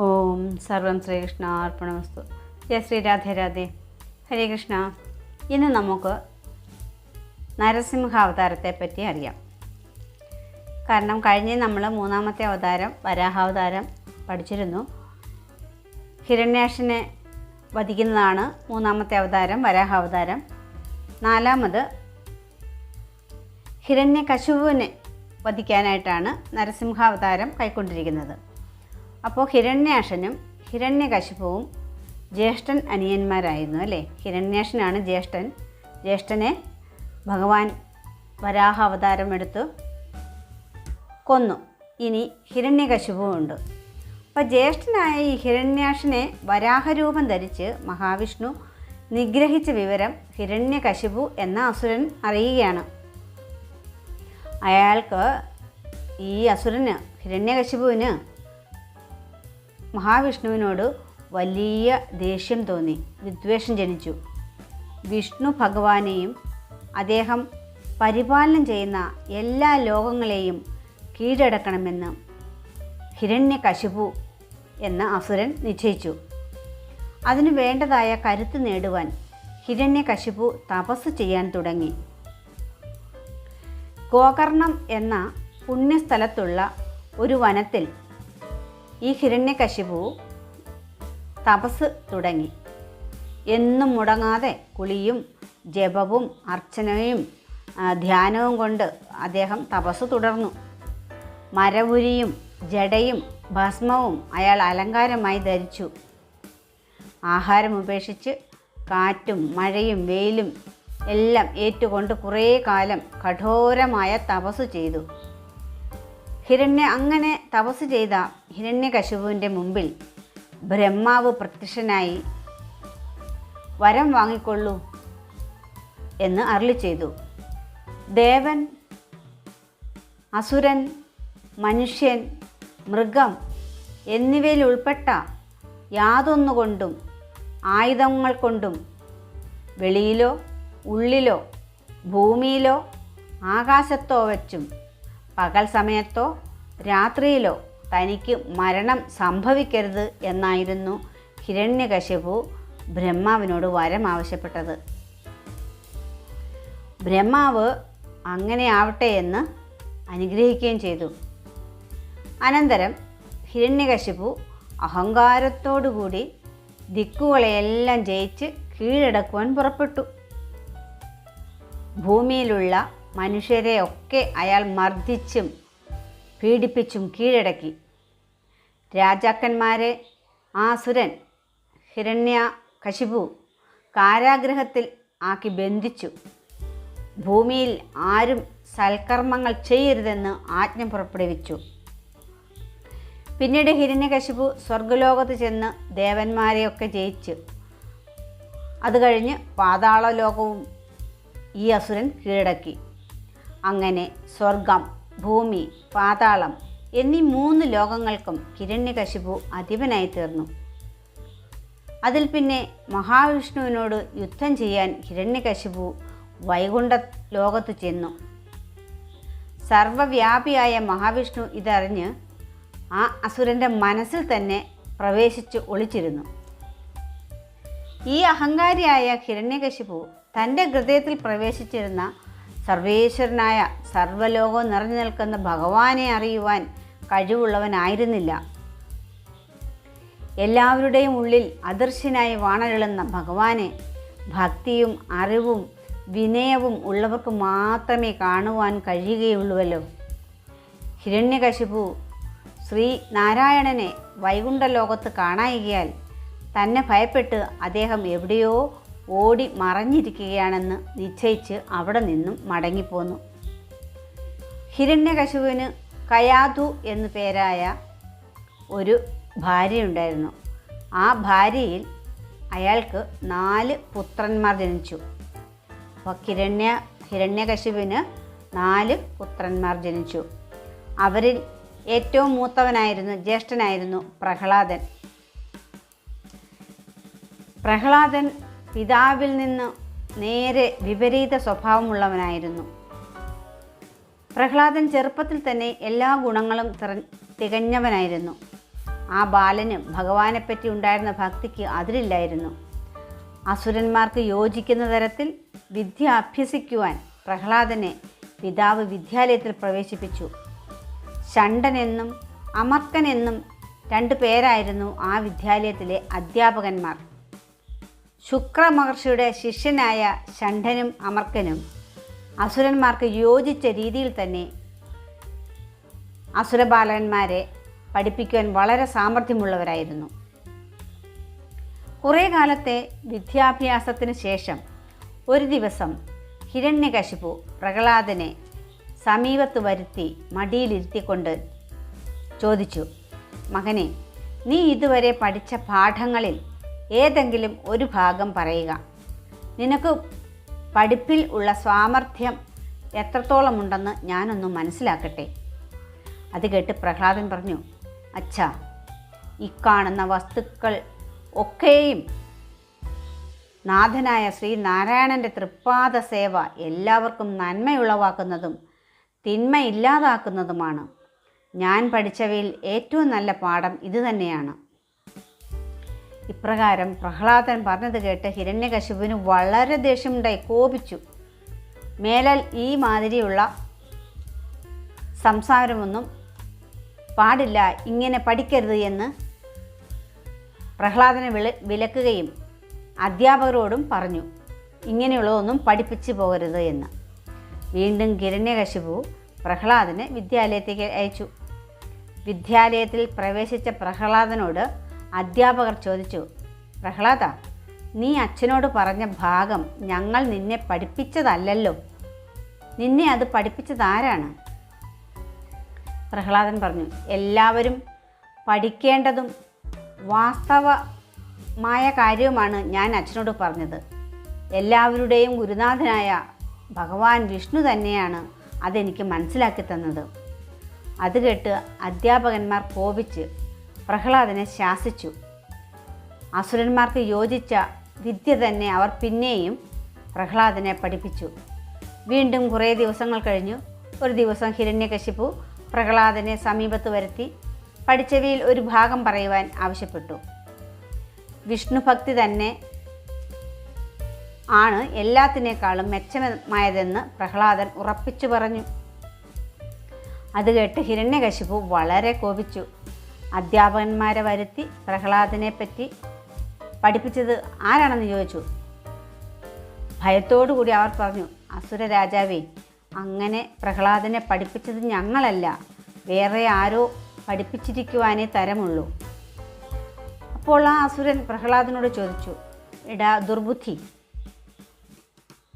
ഓം സർവം ശ്രീകൃഷ്ണ അർപ്പണമസ്തു. ജയ ശ്രീ രാധേ രാധേ. ഹരേ കൃഷ്ണ. ഇന്ന് നമുക്ക് നരസിംഹാവതാരത്തെ പറ്റി അറിയാം. കാരണം കഴിഞ്ഞ് നമ്മൾ മൂന്നാമത്തെ അവതാരം വരാഹാവതാരം പഠിച്ചിരുന്നു. ഹിരണ്യാക്ഷനെ വധിക്കുന്നതാണ് മൂന്നാമത്തെ അവതാരം വരാഹാവതാരം. നാലാമത് ഹിരണ്യ കശുവിനെ വധിക്കാനായിട്ടാണ് നരസിംഹാവതാരം കൈക്കൊണ്ടിരിക്കുന്നത്. അപ്പോൾ ഹിരണ്യാക്ഷനും ഹിരണ്യകശിപുവും ജ്യേഷ്ഠൻ അനിയന്മാരായിരുന്നു അല്ലേ? ഹിരണ്യാക്ഷനാണ് ജ്യേഷ്ഠൻ. ജ്യേഷ്ഠനെ ഭഗവാൻ വരാഹ അവതാരം എടുത്തു കൊന്നു. ഇനി ഹിരണ്യകശിപുവും ഉണ്ട്. അപ്പോൾ ജ്യേഷ്ഠനായ ഈ ഹിരണ്യാക്ഷനെ വരാഹരൂപം ധരിച്ച് മഹാവിഷ്ണു നിഗ്രഹിച്ച വിവരം ഹിരണ്യകശിപു എന്ന അസുരൻ അറിയുകയാണ്. അയാൾക്ക് ഈ അസുരന് ഹിരണ്യകശിപുവിന് മഹാവിഷ്ണുവിനോട് വലിയ ദേഷ്യം തോന്നി. വിദ്വേഷം ജനിച്ചു. വിഷ്ണു ഭഗവാനെയും അദ്ദേഹം പരിപാലനം ചെയ്യുന്ന എല്ലാ ലോകങ്ങളെയും കീഴടക്കണമെന്ന് ഹിരണ്യകശിപു എന്ന അസുരൻ നിശ്ചയിച്ചു. അതിനു വേണ്ടതായ കരുത്ത് നേടുവാൻ ഹിരണ്യകശിപു തപസ് ചെയ്യാൻ തുടങ്ങി. ഗോകർണം എന്ന പുണ്യസ്ഥലത്തുള്ള ഒരു വനത്തിൽ ഈ ഹിരണ്യകശിപു തപസ് തുടങ്ങി. എന്നും മുടങ്ങാതെ കുളിയും ജപവും അർച്ചനയും ധ്യാനവും കൊണ്ട് അദ്ദേഹം തപസ് തുടർന്നു. മരവുരിയും ജടയും ഭസ്മവും അയാൾ അലങ്കാരമായി ധരിച്ചു. ആഹാരം ഉപേക്ഷിച്ച് കാറ്റും മഴയും വെയിലും എല്ലാം ഏറ്റുകൊണ്ട് കുറേ കാലം കഠോരമായ തപസ് ചെയ്തു. ഹിരണ്യ അങ്ങനെ തപസ് ചെയ്ത ഹിരണ്യകശുപുവിന്റെ മുമ്പിൽ ബ്രഹ്മാവ് പ്രത്യക്ഷനായി വരം വാങ്ങിക്കൊള്ളൂ എന്ന് അരളി ചെയ്തു. ദേവൻ അസുരൻ മനുഷ്യൻ മൃഗം എന്നിവയിൽ ഉൾപ്പെട്ട യാതൊന്നുകൊണ്ടും ആയുധങ്ങൾ കൊണ്ടും വെളിയിലോ ഉള്ളിലോ ഭൂമിയിലോ ആകാശത്തോ വച്ചും പകൽ സമയത്തോ രാത്രിയിലോ തനിക്ക് മരണം സംഭവിക്കരുത് എന്നായിരുന്നു ഹിരണ്യകശിപു ബ്രഹ്മാവിനോട് വരം ആവശ്യപ്പെട്ടത്. ബ്രഹ്മാവ് അങ്ങനെ ആവട്ടെ എന്ന് അനുഗ്രഹിക്കുകയും ചെയ്തു. അനന്തരം ഹിരണ്യകശിപു അഹങ്കാരത്തോടുകൂടി ദിക്കുകളെയെല്ലാം ജയിച്ച് കീഴടക്കുവാൻ പുറപ്പെട്ടു. ഭൂമിയിലുള്ള മനുഷ്യരെ ഒക്കെ അയാൾ മർദ്ദിച്ചും പീഡിപ്പിച്ചും കീഴടക്കി. രാജാക്കന്മാരെ ആസുരൻ ഹിരണ്യ കശിപു കാരാഗ്രഹത്തിൽ ആക്കി ബന്ധിച്ചു. ഭൂമിയിൽ ആരും സൽക്കർമ്മങ്ങൾ ചെയ്യരുതെന്ന് ആജ്ഞ പുറപ്പെടുവിച്ചു. പിന്നീട് ഹിരണ്യകശിപു സ്വർഗലോകത്ത് ചെന്ന് ദേവന്മാരെയൊക്കെ ജയിച്ച്. അത് കഴിഞ്ഞ് പാതാള ലോകവും ഈ അസുരൻ കീഴടക്കി. അങ്ങനെ സ്വർഗം ഭൂമി പാതാളം എന്നീ മൂന്ന് ലോകങ്ങൾക്കും കിരണ്യകശിപു അധിപനായി തീർന്നു. അതിൽ പിന്നെ മഹാവിഷ്ണുവിനോട് യുദ്ധം ചെയ്യാൻ ഹിരണ്യകശിപു വൈകുണ്ഠ ലോകത്ത് ചെന്നു. സർവവ്യാപിയായ മഹാവിഷ്ണു ഇതറിഞ്ഞ് ആ അസുരന്റെ മനസ്സിൽ തന്നെ പ്രവേശിച്ച് ഒളിച്ചിരുന്നു. ഈ അഹങ്കാരിയായ ഹിരണ്യകശിപു തന്റെ ഹൃദയത്തിൽ പ്രവേശിച്ചിരുന്ന സർവേശ്വരനായ സർവലോകവും നിറഞ്ഞു നിൽക്കുന്ന ഭഗവാനെ അറിയുവാൻ കഴിവുള്ളവനായിരുന്നില്ല. എല്ലാവരുടെയും ഉള്ളിൽ അദർശ്യനായി വാണരുളുന്ന ഭഗവാനെ ഭക്തിയും അറിവും വിനയവും ഉള്ളവർക്ക് മാത്രമേ കാണുവാൻ കഴിയുകയുള്ളൂവല്ലോ. ഹിരണ്യകശിപു ശ്രീ നാരായണനെ വൈകുണ്ഠ ലോകത്ത് കാണായികയാൽ തന്നെ ഭയപ്പെട്ട് അദ്ദേഹം എവിടെയോ ഓടി മറഞ്ഞിരിക്കുകയാണെന്ന് നിശ്ചയിച്ച് അവിടെ നിന്നും മടങ്ങിപ്പോന്നു. ഹിരണ്യകശുവിന് കയാതു എന്നു പേരായ ഒരു ഭാര്യയുണ്ടായിരുന്നു. ആ ഭാര്യയിൽ അയാൾക്ക് നാല് പുത്രന്മാർ ജനിച്ചു. അപ്പോൾ ഹിരണ്യ ഹിരണ്യകശുവിന് നാല് പുത്രന്മാർ ജനിച്ചു. അവരിൽ ഏറ്റവും മൂത്തവനായിരുന്നു ജ്യേഷ്ഠനായിരുന്നു പ്രഹ്ലാദൻ. പ്രഹ്ലാദൻ പിതാവിൽ നിന്ന് നേരെ വിപരീത സ്വഭാവമുള്ളവനായിരുന്നു. പ്രഹ്ലാദൻ ചെറുപ്പത്തിൽ തന്നെ എല്ലാ ഗുണങ്ങളും തികഞ്ഞവനായിരുന്നു. ആ ബാലന് ഭഗവാനെപ്പറ്റി ഉണ്ടായിരുന്ന ഭക്തിക്ക് അതിരില്ലായിരുന്നു. അസുരന്മാർക്ക് യോജിക്കുന്ന തരത്തിൽ വിദ്യ അഭ്യസിക്കുവാൻ പ്രഹ്ലാദനെ പിതാവ് വിദ്യാലയത്തിൽ പ്രവേശിപ്പിച്ചു. ഷണ്ടനെന്നും അമർക്കനെന്നും രണ്ടു പേരായിരുന്നു ആ വിദ്യാലയത്തിലെ അധ്യാപകന്മാർ. ശുക്രമഹർഷിയുടെ ശിഷ്യനായ ഷണ്ഠനും അമർക്കനും അസുരന്മാർക്ക് യോജിച്ച രീതിയിൽ തന്നെ അസുരബാലന്മാരെ പഠിപ്പിക്കുവാൻ വളരെ സാമർഥ്യമുള്ളവരായിരുന്നു. കുറേ കാലത്തെ വിദ്യാഭ്യാസത്തിന് ശേഷം ഒരു ദിവസം ഹിരണ്യകശിപു പ്രഹ്ലാദനെ സമീപത്ത് വരുത്തി മടിയിലിരുത്തിക്കൊണ്ട് ചോദിച്ചു മകനെ നീ ഇതുവരെ പഠിച്ച പാഠങ്ങളിൽ ഏതെങ്കിലും ഒരു ഭാഗം പറയുക. നിനക്ക് പഠിപ്പിൽ ഉള്ള സാമർഥ്യം എത്രത്തോളമുണ്ടെന്ന് ഞാനൊന്ന് മനസ്സിലാക്കട്ടെ. അത് കേട്ട് പ്രഹ്ലാദൻ പറഞ്ഞു അച്ഛാ കാണുന്ന വസ്തുക്കൾ ഒക്കെയും നാഥനായ ശ്രീനാരായണന്റെ തൃപ്പാദ സേവ എല്ലാവർക്കും നന്മയുളവാക്കുന്നതും തിന്മ ഇല്ലാതാക്കുന്നതുമാണ് ഞാൻ പഠിച്ചവയിൽ ഏറ്റവും നല്ല പാഠം ഇതുതന്നെയാണ് ഇപ്രകാരം പ്രഹ്ലാദൻ പറഞ്ഞത് കേട്ട് ഹിരണ്യകശിപുവിന് വളരെ ദേഷ്യമുണ്ടായി കോപിച്ചു. മേലാൽ ഈ മാതിരിയുള്ള സംസാരമൊന്നും പാടില്ല ഇങ്ങനെ പഠിക്കരുത് എന്ന് പ്രഹ്ലാദനെ വിള വിലക്കുകയും അധ്യാപകരോടും പറഞ്ഞു. ഇങ്ങനെയുള്ളതൊന്നും പഠിപ്പിച്ചു പോകരുത് എന്ന്. വീണ്ടും കിരണ്യകശിപു പ്രഹ്ലാദനെ വിദ്യാലയത്തേക്ക് അയച്ചു. വിദ്യാലയത്തിൽ പ്രവേശിച്ച പ്രഹ്ലാദനോട് അധ്യാപകർ ചോദിച്ചു പ്രഹ്ലാദ നീ അച്ഛനോട് പറഞ്ഞ ഭാഗം ഞങ്ങൾ നിന്നെ പഠിപ്പിച്ചതല്ലല്ലോ. നിന്നെ അത് പഠിപ്പിച്ചതാരാണ്? പ്രഹ്ലാദൻ പറഞ്ഞു എല്ലാവരും പഠിക്കേണ്ടതും വാസ്തവമായ കാര്യവുമാണ് ഞാൻ അച്ഛനോട് പറഞ്ഞത്. എല്ലാവരുടെയും ഗുരുനാഥനായ ഭഗവാൻ വിഷ്ണു തന്നെയാണ് അതെനിക്ക് മനസ്സിലാക്കി തന്നത്. അത് കേട്ട് അധ്യാപകന്മാർ കോപിച്ച് പ്രഹ്ലാദനെ ശാസിച്ചു. അസുരന്മാർക്ക് യോജിച്ച വിദ്യ തന്നെ അവർ പിന്നെയും പ്രഹ്ലാദനെ പഠിപ്പിച്ചു. വീണ്ടും കുറേ ദിവസങ്ങൾ കഴിഞ്ഞു. ഒരു ദിവസം ഹിരണ്യകശിപ്പു പ്രഹ്ലാദനെ സമീപത്ത് വരുത്തി പഠിച്ചവയിൽ ഒരു ഭാഗം പറയുവാൻ ആവശ്യപ്പെട്ടു. വിഷ്ണുഭക്തി തന്നെ ആണ് എല്ലാത്തിനേക്കാളും മെച്ചമായതെന്ന് പ്രഹ്ലാദൻ ഉറപ്പിച്ചു പറഞ്ഞു. അത് കേട്ട് ഹിരണ്യകശിപ്പു വളരെ കോപിച്ചു. അധ്യാപകന്മാരെ വരുത്തി പ്രഹ്ലാദനെ പറ്റി പഠിപ്പിച്ചത് ആരാണെന്ന് ചോദിച്ചു. ഭയത്തോടു കൂടി അവർ പറഞ്ഞു അസുര രാജാവേ അങ്ങനെ പ്രഹ്ലാദനെ പഠിപ്പിച്ചത് ഞങ്ങളല്ല. വേറെ ആരോ പഠിപ്പിച്ചിരിക്കുവാനേ തരമുള്ളൂ. അപ്പോൾ ആ അസുരൻ പ്രഹ്ലാദനോട് ചോദിച്ചു എടാ ദുർബുദ്ധി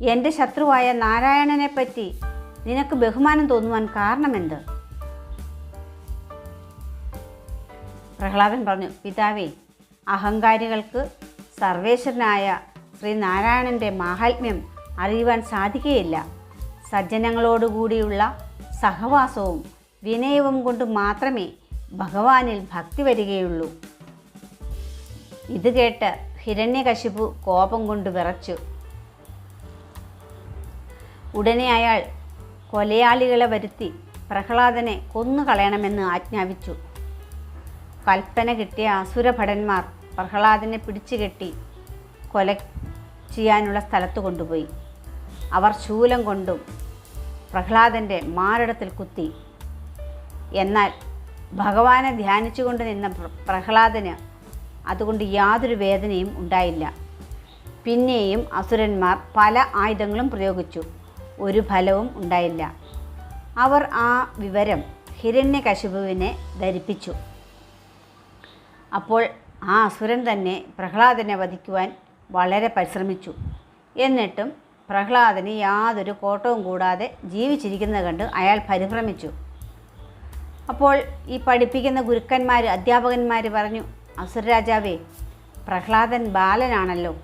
എന്റെ ശത്രുവായ നാരായണനെ പറ്റി നിനക്ക് ബഹുമാനം തോന്നുവാൻ കാരണമെന്ത്? പ്രഹ്ലാദൻ പറഞ്ഞു പിതാവേ അഹങ്കാരികൾക്ക് സർവേശ്വരനായ ശ്രീനാരായണന്റെ മാഹാത്മ്യം അറിയുവാൻ സാധിക്കുകയില്ല. സജ്ജനങ്ങളോടുകൂടിയുള്ള സഹവാസവും വിനയവും കൊണ്ട് മാത്രമേ ഭഗവാനിൽ ഭക്തി വരികയുള്ളൂ. ഇത് കേട്ട് ഹിരണ്യകശിപു കോപം കൊണ്ട് വിറച്ചു. ഉടനെ അയാൾ കൊലയാളികളെ വരുത്തി പ്രഹ്ലാദനെ കൊന്നുകളയണമെന്ന് ആജ്ഞാപിച്ചു. കൽപ്പന കിട്ടിയ അസുരഭടന്മാർ പ്രഹ്ലാദനെ പിടിച്ചുകെട്ടി കൊല ചെയ്യാനുള്ള സ്ഥലത്ത് കൊണ്ടുപോയി. അവർ ശൂലം കൊണ്ടും പ്രഹ്ലാദന്റെ മാറിടത്തിൽ കുത്തി. എന്നാൽ ഭഗവാനെ ധ്യാനിച്ചുകൊണ്ട് നിന്ന പ്രഹ്ലാദന് അതുകൊണ്ട് യാതൊരു വേദനയും ഉണ്ടായില്ല. പിന്നെയും അസുരന്മാർ പല ആയുധങ്ങളും പ്രയോഗിച്ചു. ഒരു ഫലവും ഉണ്ടായില്ല. അവർ ആ വിവരം ഹിരണ്യകശിപുവിനെ ധരിപ്പിച്ചു. അപ്പോൾ ആ അസുരൻ തന്നെ പ്രഹ്ലാദനെ വധിക്കുവാൻ വളരെ പരിശ്രമിച്ചു. എന്നിട്ടും പ്രഹ്ലാദന് യാതൊരു കോട്ടവും കൂടാതെ ജീവിച്ചിരിക്കുന്നത് കണ്ട് അയാൾ പരിഭ്രമിച്ചു. അപ്പോൾ ഈ പഠിപ്പിക്കുന്ന ഗുരുക്കന്മാർ അധ്യാപകന്മാർ പറഞ്ഞു അസുരരാജാവേ പ്രഹ്ലാദൻ ബാലനാണല്ലോ.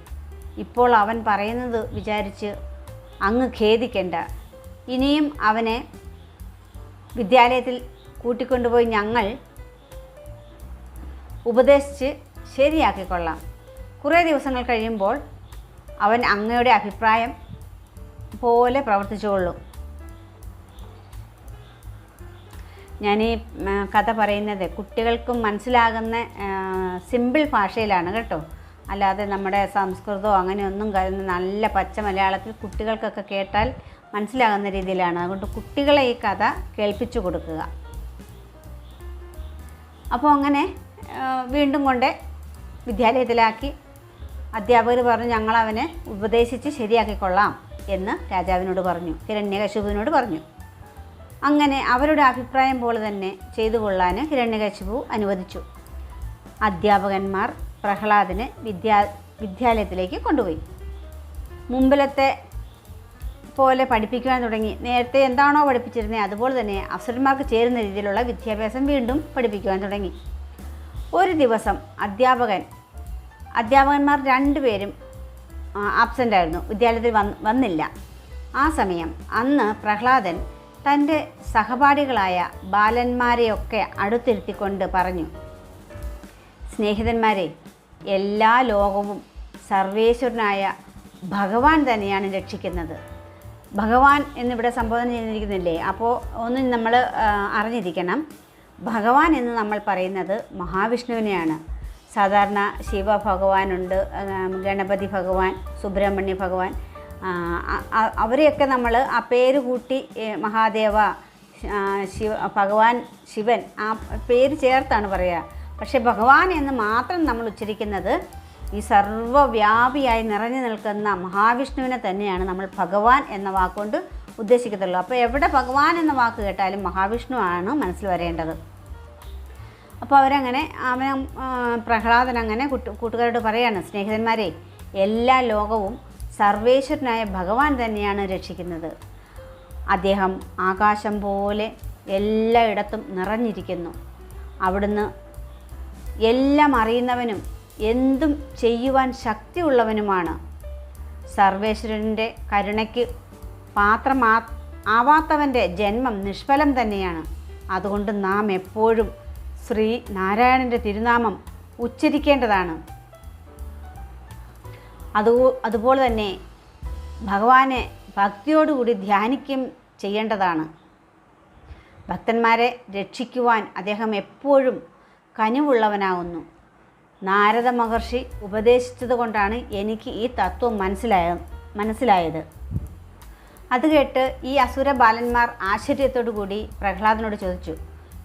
ഇപ്പോൾ അവൻ പറയുന്നത് വിചാരിച്ച് അങ്ങ് ഖേദിക്കേണ്ട. ഇനിയും അവനെ വിദ്യാലയത്തിൽ കൂട്ടിക്കൊണ്ടുപോയി ഞങ്ങൾ ഉപദേശിച്ച് ശരിയാക്കിക്കൊള്ളാം. കുറേ ദിവസങ്ങൾ കഴിയുമ്പോൾ അവൻ അങ്ങയുടെ അഭിപ്രായം പോലെ പ്രവർത്തിച്ചുകൊള്ളും. ഞാൻ ഈ കഥ പറയുന്നത് കുട്ടികൾക്കും മനസ്സിലാകുന്ന സിമ്പിൾ ഭാഷയിലാണ് കേട്ടോ. അല്ലാതെ നമ്മുടെ സംസ്കൃതമോ അങ്ങനെയൊന്നും കരുതുന്ന നല്ല പച്ച മലയാളത്തിൽ കുട്ടികൾക്കൊക്കെ കേട്ടാൽ മനസ്സിലാകുന്ന രീതിയിലാണ്. അതുകൊണ്ട് കുട്ടികളെ ഈ കഥ കേൾപ്പിച്ചു കൊടുക്കുക. അപ്പോൾ അങ്ങനെ വീണ്ടും കൊണ്ട് വിദ്യാലയത്തിലാക്കി. അധ്യാപകർ പറഞ്ഞു ഞങ്ങൾ അവനെ ഉപദേശിച്ച് ശരിയാക്കിക്കൊള്ളാം എന്ന് രാജാവിനോട് പറഞ്ഞു. ഹിരണ്യകശുപുവിനോട് പറഞ്ഞു. അങ്ങനെ അവരുടെ അഭിപ്രായം പോലെ തന്നെ ചെയ്തു കൊള്ളാൻ ഹിരണ്യകശിപു അനുവദിച്ചു. അധ്യാപകന്മാർ പ്രഹ്ലാദിന് വിദ്യാ വിദ്യാലയത്തിലേക്ക് കൊണ്ടുപോയി. മുമ്പിലത്തെ പോലെ പഠിപ്പിക്കുവാൻ തുടങ്ങി. നേരത്തെ എന്താണോ പഠിപ്പിച്ചിരുന്നത് അതുപോലെ തന്നെ അസുരന്മാർക്ക് ചേരുന്ന രീതിയിലുള്ള വിദ്യാഭ്യാസം വീണ്ടും പഠിപ്പിക്കുവാൻ തുടങ്ങി. ഒരു ദിവസം അധ്യാപകൻ അധ്യാപകന്മാർ രണ്ടുപേരും ആബ്സെന്റ് ആയിരുന്നു. വിദ്യാലയത്തിൽ വന്ന് വന്നില്ല. ആ സമയം അന്ന് പ്രഹ്ലാദൻ തന്റെ സഹപാഠികളായ ബാലന്മാരെയൊക്കെ അടുത്തിരുത്തിക്കൊണ്ട് പറഞ്ഞു സ്നേഹിതന്മാരെ എല്ലാ ലോകവും സർവേശ്വരനായ ഭഗവാൻ തന്നെയാണ് രക്ഷിക്കുന്നത്. ഭഗവാൻ എന്നിവിടെ സംബോധന ചെയ്തിരിക്കുന്നില്ലേ? അപ്പോൾ ഒന്ന് നമ്മൾ അറിഞ്ഞിരിക്കണം. ഭഗവാൻ എന്ന് നമ്മൾ പറയുന്നത് മഹാവിഷ്ണുവിനെയാണ്. സാധാരണ ശിവ ഭഗവാനുണ്ട് ഗണപതി ഭഗവാൻ സുബ്രഹ്മണ്യ ഭഗവാൻ. അവരെയൊക്കെ നമ്മൾ ആ പേര് കൂട്ടി മഹാദേവ ശിവ ഭഗവാൻ ശിവൻ ആ പേര് ചേർത്താണ് പറയുക. പക്ഷേ ഭഗവാൻ എന്ന് മാത്രം നമ്മൾ ഉച്ചരിക്കുന്നത് ഈ സർവവ്യാപിയായി നിറഞ്ഞു നിൽക്കുന്ന മഹാവിഷ്ണുവിനെ തന്നെയാണ് നമ്മൾ ഭഗവാൻ എന്ന വാക്കുകൊണ്ട് ഉദ്ദേശിക്കത്തുള്ളൂ. അപ്പോൾ എവിടെ ഭഗവാൻ എന്ന വാക്ക് കേട്ടാലും മഹാവിഷ്ണു ആണ് മനസ്സിൽ വരേണ്ടത്. അപ്പോൾ അവരങ്ങനെ അവൻ പ്രഹ്ലാദൻ അങ്ങനെ കുട്ടി കൂട്ടുകാരോട് പറയാണ് സ്നേഹിതന്മാരെ എല്ലാ ലോകവും സർവേശ്വരനായ ഭഗവാൻ തന്നെയാണ് രക്ഷിക്കുന്നത്. അദ്ദേഹം ആകാശം പോലെ എല്ലായിടത്തും നിറഞ്ഞിരിക്കുന്നു. അവിടുന്ന് എല്ലാം അറിയുന്നവനും എന്തും ചെയ്യുവാൻ ശക്തിയുള്ളവനുമാണ്. സർവേശ്വരന്റെ കരുണയ്ക്ക് പാത്രമാ ആവാത്തവന്റെ ജന്മം നിഷ്ഫലം തന്നെയാണ്. അതുകൊണ്ട് നാം എപ്പോഴും ശ്രീ നാരായണന്റെ തിരുനാമം ഉച്ചരിക്കേണ്ടതാണ്. അത് അതുപോലെ തന്നെ ഭഗവാനെ ഭക്തിയോടുകൂടി ധ്യാനിക്കും ചെയ്യേണ്ടതാണ്. ഭക്തന്മാരെ രക്ഷിക്കുവാൻ അദ്ദേഹം എപ്പോഴും കനിവുള്ളവനാകുന്നു നാരദ മഹർഷി ഉപദേശിച്ചതുകൊണ്ടാണ് എനിക്ക് ഈ തത്വം മനസ്സിലായ മനസ്സിലായത്. അത് കേട്ട് ഈ അസുര ബാലന്മാർ ആശ്ചര്യത്തോടു കൂടി പ്രഹ്ലാദനോട് ചോദിച്ചു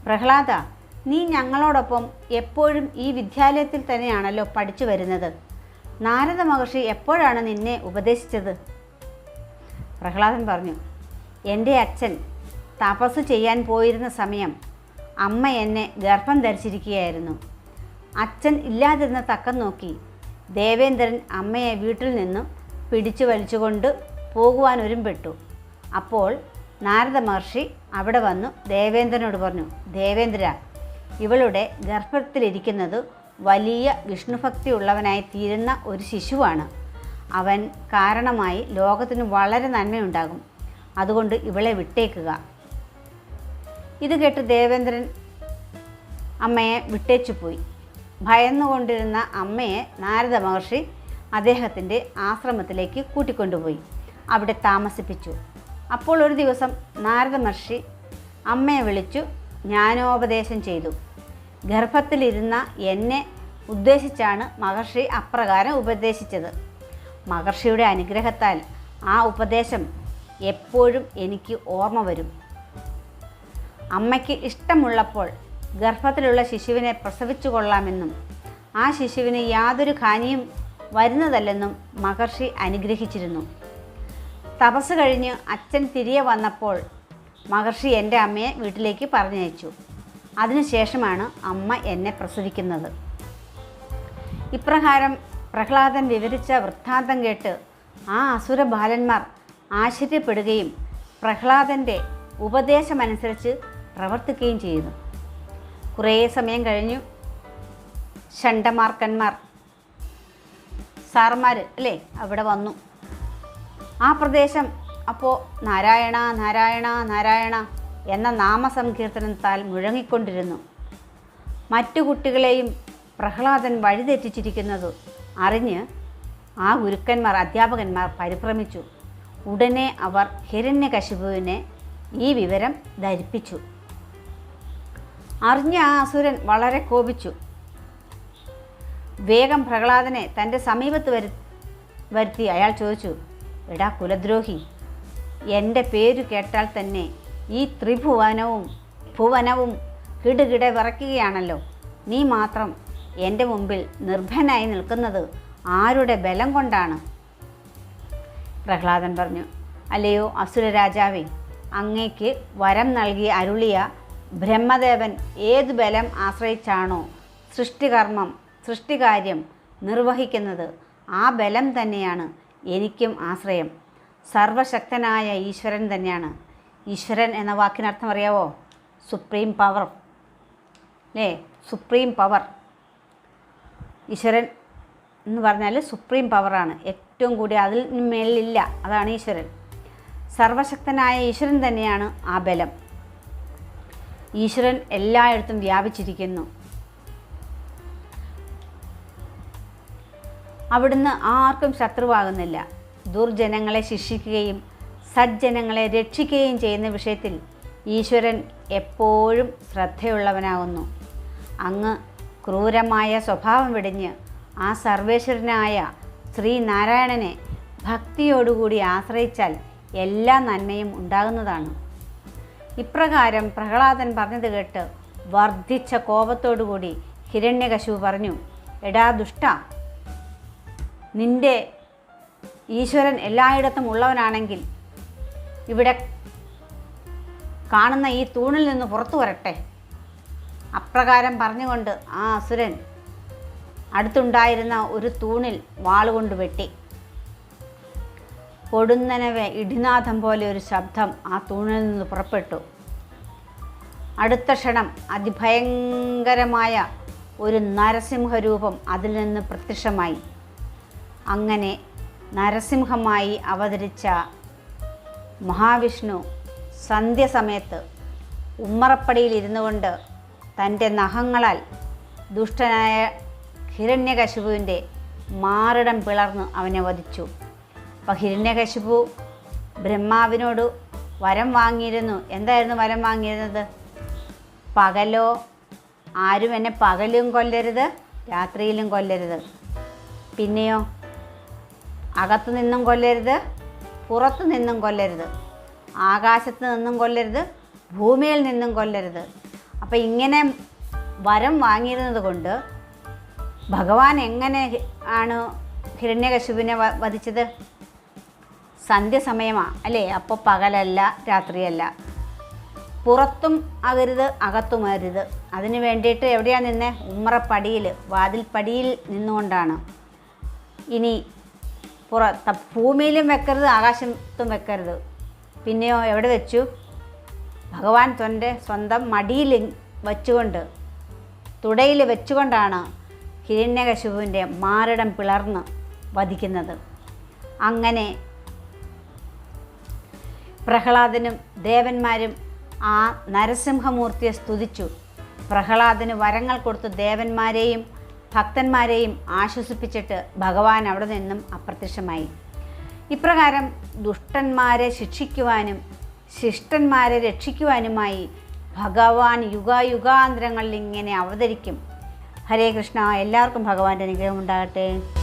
പ്രഹ്ലാദ നീ ഞങ്ങളോടൊപ്പം എപ്പോഴും ഈ വിദ്യാലയത്തിൽ തന്നെയാണല്ലോ പഠിച്ചു വരുന്നത്. നാരദ മഹർഷി എപ്പോഴാണ് നിന്നെ ഉപദേശിച്ചത്? പ്രഹ്ലാദൻ പറഞ്ഞു എന്റെ അച്ഛൻ തപസ് ചെയ്യാൻ പോയിരുന്ന സമയം അമ്മ എന്നെ ഗർഭം ധരിച്ചിരിക്കുകയായിരുന്നു. അച്ഛൻ ഇല്ലാതിരുന്ന തക്കം നോക്കി ദേവേന്ദ്രൻ അമ്മയെ വീട്ടിൽ നിന്നും പിടിച്ചു വലിച്ചുകൊണ്ട് പോകുവാൻ ഒരുമ്പെട്ടു അപ്പോൾ നാരദ മഹർഷി അവിടെ വന്നു ദേവേന്ദ്രനോട് പറഞ്ഞു ദേവേന്ദ്ര ഇവളുടെ ഗർഭത്തിലിരിക്കുന്നത് വലിയ വിഷ്ണുഭക്തി ഉള്ളവനായി തീരുന്ന ഒരു ശിശുവാണ്. അവൻ കാരണമായി ലോകത്തിന് വളരെ നന്മയുണ്ടാകും. അതുകൊണ്ട് ഇവളെ വിട്ടേക്കുക. ഇത് കേട്ട് ദേവേന്ദ്രൻ അമ്മയെ വിട്ടേച്ചു പോയി. ഭയന്നുകൊണ്ടിരുന്ന അമ്മയെ നാരദ മഹർഷി അദ്ദേഹത്തിന്റെ ആശ്രമത്തിലേക്ക് കൂട്ടിക്കൊണ്ടുപോയി. അവിടെ താമസിപ്പിച്ചു. അപ്പോൾ ഒരു ദിവസം നാരദ മഹർഷി അമ്മയെ വിളിച്ചു ജ്ഞാനോപദേശം ചെയ്തു. ഗർഭത്തിലിരുന്ന എന്നെ ഉദ്ദേശിച്ചാണ് മഹർഷി അപ്രകാരം ഉപദേശിച്ചത്. മഹർഷിയുടെ അനുഗ്രഹത്താൽ ആ ഉപദേശം എപ്പോഴും എനിക്ക് ഓർമ്മ വരും. അമ്മയ്ക്ക് ഇഷ്ടമുള്ളപ്പോൾ ഗർഭത്തിലുള്ള ശിശുവിനെ പ്രസവിച്ചു കൊള്ളാമെന്നും ആ ശിശുവിന് യാതൊരു ഹാനിയും വരുന്നതല്ലെന്നും മഹർഷി അനുഗ്രഹിച്ചിരുന്നു. തപസ് കഴിഞ്ഞ് അച്ഛൻ തിരികെ വന്നപ്പോൾ മഹർഷി എന്റെ അമ്മയെ വീട്ടിലേക്ക് പറഞ്ഞയച്ചു. അതിനുശേഷമാണ് അമ്മ എന്നെ പ്രസവിക്കുന്നത്. ഇപ്രകാരം പ്രഹ്ലാദൻ വിവരിച്ച വൃത്താന്തം കേട്ട് ആ അസുര ബാലന്മാർ ആശ്ചര്യപ്പെടുകയും പ്രഹ്ലാദന്റെ ഉപദേശമനുസരിച്ച് പ്രവർത്തിക്കുകയും ചെയ്തു. കുറേ സമയം കഴിഞ്ഞു. ഷണ്ടമാർക്കന്മാർ സാർമാർ അല്ലേ അവിടെ വന്നു. ആ പ്രദേശം അപ്പോൾ നാരായണ നാരായണ നാരായണ എന്ന നാമസങ്കീർത്തനത്താൽ മുഴങ്ങിക്കൊണ്ടിരുന്നു. മറ്റു കുട്ടികളെയും പ്രഹ്ലാദൻ വഴിതെറ്റിച്ചിരിക്കുന്നത് അറിഞ്ഞ് ആ ഗുരുക്കന്മാർ അധ്യാപകന്മാർ പരിഭ്രമിച്ചു. ഉടനെ അവർ ഹിരണ്യകശിപുവിനെ ഈ വിവരം ധരിപ്പിച്ചു. അറിഞ്ഞ ആ അസുരൻ വളരെ കോപിച്ചു. വേഗം പ്രഹ്ലാദനെ തന്റെ സമീപത്ത് വരു വരുത്തി അയാൾ ചോദിച്ചു എടാ കുലദ്രോഹി എന്റെ പേര് കേട്ടാൽ തന്നെ ഈ ത്രിഭുവനവും ഭുവനവും കിടുകിട വിറയ്ക്കുകയാണല്ലോ. നീ മാത്രം എന്റെ മുമ്പിൽ നിർഭനായി നിൽക്കുന്നത് ആരുടെ ബലം കൊണ്ടാണ്? പ്രഹ്ലാദൻ പറഞ്ഞു അല്ലയോ അസുരരാജാവേ അങ്ങേക്ക് വരം നൽകി അരുളിയ ബ്രഹ്മദേവൻ ഏത് ബലം ആശ്രയിച്ചാണോ സൃഷ്ടികർമ്മം സൃഷ്ടികാര്യം നിർവഹിക്കുന്നത് ആ ബലം തന്നെയാണ് എനിക്കും ആശ്രയം. സർവശക്തനായ ഈശ്വരൻ തന്നെയാണ്. ഈശ്വരൻ എന്ന വാക്കിനർത്ഥം അറിയാവോ? സുപ്രീം പവർ അല്ലേ സുപ്രീം പവർ ഈശ്വരൻ എന്ന് പറഞ്ഞാൽ സുപ്രീം പവറാണ് ഏറ്റവും കൂടി അതിൽ മേലില്ല. അതാണ് ഈശ്വരൻ. സർവശക്തനായ ഈശ്വരൻ തന്നെയാണ് ആ ബലം. ഈശ്വരൻ എല്ലായിടത്തും വ്യാപിച്ചിരിക്കുന്നു. അവിടുന്ന് ആർക്കും ശത്രുവാകുന്നില്ല. ദുർജനങ്ങളെ ശിക്ഷിക്കുകയും സജ്ജനങ്ങളെ രക്ഷിക്കുകയും ചെയ്യുന്ന വിഷയത്തിൽ ഈശ്വരൻ എപ്പോഴും ശ്രദ്ധയുള്ളവനാകുന്നു. അങ്ങ് ക്രൂരമായ സ്വഭാവം വെടിഞ്ഞ് ആ സർവേശ്വരനായ ശ്രീനാരായണനെ ഭക്തിയോടുകൂടി ആശ്രയിച്ചാൽ എല്ലാ നന്മയും ഉണ്ടാകുന്നതാണ്. ഇപ്രകാരം പ്രഹ്ലാദൻ പറഞ്ഞത് കേട്ട് വർദ്ധിച്ച കോപത്തോടുകൂടി ഹിരണ്യകശു പറഞ്ഞു എടാ ദുഷ്ട നിന്റെ ഈശ്വരൻ എല്ലായിടത്തും ഉള്ളവനാണെങ്കിൽ ഇവിടെ കാണുന്ന ഈ തൂണിൽ നിന്ന് പുറത്തു വരട്ടെ. അപ്രകാരം പറഞ്ഞുകൊണ്ട് ആ അസുരൻ അടുത്തുണ്ടായിരുന്ന ഒരു തൂണിൽ വാളുകൊണ്ട് വെട്ടി. പൊടുന്നനവെ ഇടിനാഥം പോലെ ഒരു ശബ്ദം ആ തൂണിൽ നിന്ന് പുറപ്പെട്ടു. അടുത്ത ക്ഷണം അതിഭയങ്കരമായ ഒരു നരസിംഹരൂപം അതിൽ നിന്ന് പ്രത്യക്ഷമായി. അങ്ങനെ നരസിംഹമായി അവതരിച്ച മഹാവിഷ്ണു സന്ധ്യസമയത്ത് ഉമ്മറപ്പടിയിൽ ഇരുന്നു കൊണ്ട് തന്റെ നഖങ്ങളാൽ ദുഷ്ടനായ ഹിരണ്യകശിപുവിന്റെ മാറിടം പിളർന്ന് അവനെ വധിച്ചു. അപ്പോൾ ഹിരണ്യകശിപു ബ്രഹ്മാവിനോട് വരം വാങ്ങിയിരുന്നു. എന്തായിരുന്നു വരം വാങ്ങിയിരുന്നത്? പകലോ ആരും എന്നെ പകലും കൊല്ലരുത് രാത്രിയിലും കൊല്ലരുത്. പിന്നെയോ? അകത്തു നിന്നും കൊല്ലരുത് പുറത്തു നിന്നും കൊല്ലരുത്. ആകാശത്ത് നിന്നും കൊല്ലരുത് ഭൂമിയിൽ നിന്നും കൊല്ലരുത്. അപ്പം ഇങ്ങനെ വരം വാങ്ങിയിരുന്നത് കൊണ്ട് ഭഗവാൻ എങ്ങനെ ആണ് ഹിരണ്യകശുവിനെ വധിച്ചത്? സന്ധ്യസമയമാണ് അല്ലേ? അപ്പോൾ പകലല്ല രാത്രിയല്ല. പുറത്തും അകരുത് അകത്തും അരുത്. അതിന് വേണ്ടിയിട്ട് എവിടെയാണ് നിന്നെ? ഉമ്മറപ്പടിയിൽ വാതിൽപ്പടിയിൽ നിന്നുകൊണ്ടാണ്. ഇനി പുറ ഭൂമിയിലും വെക്കരുത് ആകാശത്തും വെക്കരുത്. പിന്നെയോ എവിടെ വെച്ചു? ഭഗവാൻ തന്റെ സ്വന്തം മടിയിൽ വച്ചുകൊണ്ട് തുടയിൽ വെച്ചുകൊണ്ടാണ് ഹിരണ്യകശുവിന്റെ മാറിടം പിളർന്ന് വധിക്കുന്നത്. അങ്ങനെ പ്രഹ്ലാദനും ദേവന്മാരും ആ നരസിംഹമൂർത്തിയെ സ്തുതിച്ചു. പ്രഹ്ലാദന് വരങ്ങൾ കൊടുത്ത് ദേവന്മാരെയും ഭക്തന്മാരെയും ആശ്വസിപ്പിച്ചിട്ട് ഭഗവാൻ അവിടെ നിന്നും അപ്രത്യക്ഷമായി. ഇപ്രകാരം ദുഷ്ടന്മാരെ ശിക്ഷിക്കുവാനും ശിഷ്ടന്മാരെ രക്ഷിക്കുവാനുമായി ഭഗവാൻ യുഗായുഗാന്തരങ്ങളിൽ ഇങ്ങനെ അവതരിക്കും. ഹരേ കൃഷ്ണ എല്ലാവർക്കും ഭഗവാന്റെ അനുഗ്രഹം ഉണ്ടാകട്ടെ.